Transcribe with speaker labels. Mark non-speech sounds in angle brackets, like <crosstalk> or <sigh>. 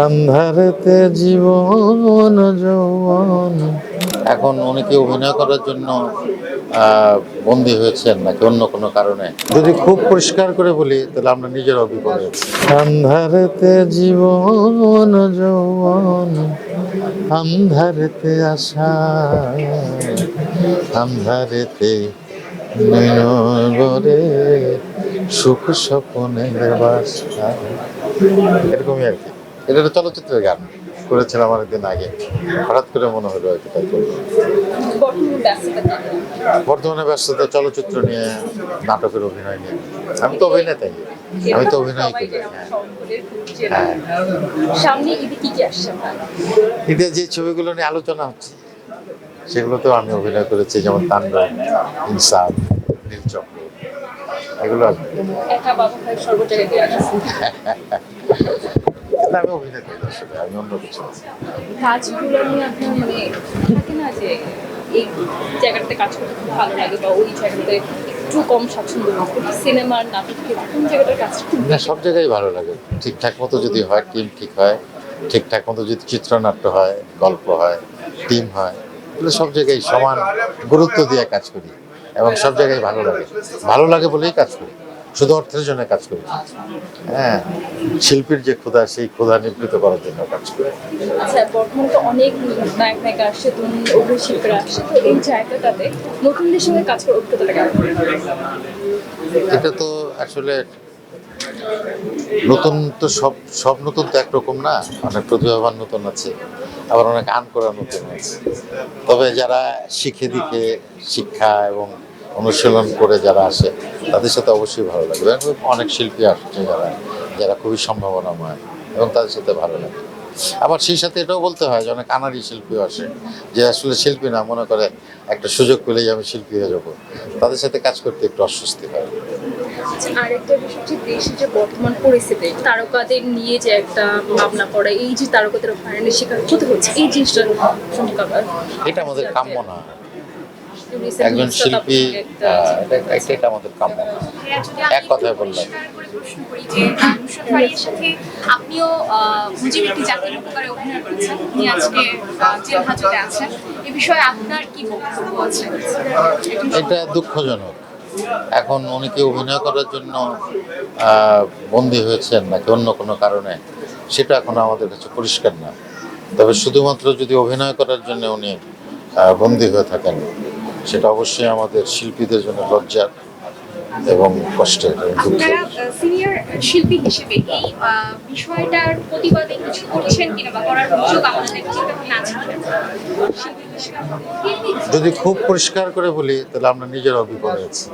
Speaker 1: আন্ধারেতে জীবন যৌবন। এখন উনি কি অভিনয় করার জন্য বন্দী হয়েছেন নাকি অন্য কোনো কারণে? যদি খুব পরিষ্কার করে বলি তাহলে আমরা নিজের অভিজ্ঞতা আন্ধারেতে জীবন যৌবন আন্ধারেতে আশা। আন্ধারেতে নয়নগরে সুখ স্বপনের বাসা। এরকমই আর কি। এটা একটা চলচ্চিত্রের গান। করেছিলাম অনেকদিন আগে। হঠাৎ করে মনে হলো আর কি তাই করব।
Speaker 2: বর্তমান ব্যস্ততা
Speaker 1: চলচ্চিত্র নিয়ে নাটকের অভিনয় নিয়ে। আমি তো অভিনেতাই। আমি তো অভিনয় করি। হ্যাঁ। হ্যাঁ।
Speaker 2: ঈদে
Speaker 1: যে ছবিগুলো নিয়ে আলোচনা হচ্ছে সেগুলোতেও আমি অভিনয় করেছি যেমন তাণ্ডব ইনসাফ নীলচক্র এগুলো আর
Speaker 2: একা বাবা ভাই <laughs>
Speaker 1: অভিনেতা আসলে আমি অন্য কিছু
Speaker 2: কাজগুলো নিয়ে আপনার মানে থাকে না যে এই জায়গাটাতে কাজ করতে খুব ভালো লাগে বা ওই জায়গাটাতে একটু কম স্বাচ্ছন্দ্য বোধ করি সিনেমার নাটক কোন জায়গাটার কাজ
Speaker 1: না সব জায়গায় ভালো লাগে। ঠিকঠাক মতো যদি হয় টিম ঠিক হয় ঠিকঠাক মতো যদি চিত্রনাট্য হয় গল্প হয় টিম হয় তাহলে সব জায়গায় সমান গুরুত্ব দিয়ে কাজ করি এবং সব জায়গায় ভালো লাগে। ভালো লাগে বলেই কাজ করি। শুধু অর্থের জন্য কাজ করি। হ্যাঁ শিল্পীর যে ক্ষুধা সেই ক্ষুধা নিবৃত করার জন্য কাজ করি।
Speaker 2: আচ্ছা বর্তমানে তো অনেক নায়ক নায়িকা আসছে তরুণ অভিনয় শিল্পীরা আসছে। তো এই জায়গাটাতে নতুনদের সঙ্গে কাজ করার অভিজ্ঞতাটা কেমন?
Speaker 1: এটা তো আসলে নতুন তো সব সব নতুন তো একরকম না। অনেক প্রতিভাবান নতুন আছে আবার অনেক আন করা নতুন আছে। তবে যারা শিখে দিকে শিক্ষা এবং অনুশীলন করে যারা আসে তাদের সাথে অবশ্যই ভালো লাগবে। অনেক শিল্পী আসছে যারা যারা খুবই সম্ভাবনাময় এবং তাদের সাথে ভালো লাগে। আবার সেই সাথে এটাও বলতে হয় যে অনেক আনারি শিল্পী আসে যে আসলে শিল্পী না মনে করে একটা সুযোগ পেলেই আমি শিল্পী হয়ে যাব। তাদের সাথে কাজ করতে একটু অস্বস্তি হয়।
Speaker 2: আচ্ছা, আরেকটা বিষয় হচ্ছে দেশের যে বর্তমান পরিস্থিতি তারকাদের নিয়ে যে একটা ভাবনা পড়ে এই যে তারকাদের হয়রানির শিকার হতে হচ্ছে এই জিনিসটা
Speaker 1: এটা আমাদের কাম্য না। একজন শিল্পী এটা- আমাদের কাম্য।
Speaker 3: যদি
Speaker 1: এক কথায় বললাম।
Speaker 3: আপনিও মুজিব একটি জাতির উপকারে অভিনয় করেছেন। উনি আজকে জেল হাজতে আছেন। এ বিষয়ে আপনার কি বক্তব্য আছে?
Speaker 1: এটা দুঃখজনক। এখন উনি কি অভিনয় করার জন্য বন্দী হয়েছেন নাকি অন্য কোনো কারণে সেটা এখন আমাদের কাছে পরিষ্কার না। তবে শুধুমাত্র যদি অভিনয় করার জন্য উনি বন্দী হয়ে থাকেন সেটা অবশ্যই আমাদের শিল্পীদের জন্য লজ্জার এবং কষ্টের এবং দুঃখের।
Speaker 3: আপনারা সিনিয়র শিল্পী হিসেবে এই বিষয়টার প্রতিবাদে কিছু করছেন কিনা বা করার সুযোগ আমাদের চিন্তা ভাবনা আছে কিনা? শিল্পী হিসেবে
Speaker 1: যদি খুব পরিষ্কার করে বলি তাহলে আমরা নিজের অভিজ্ঞতা আছি।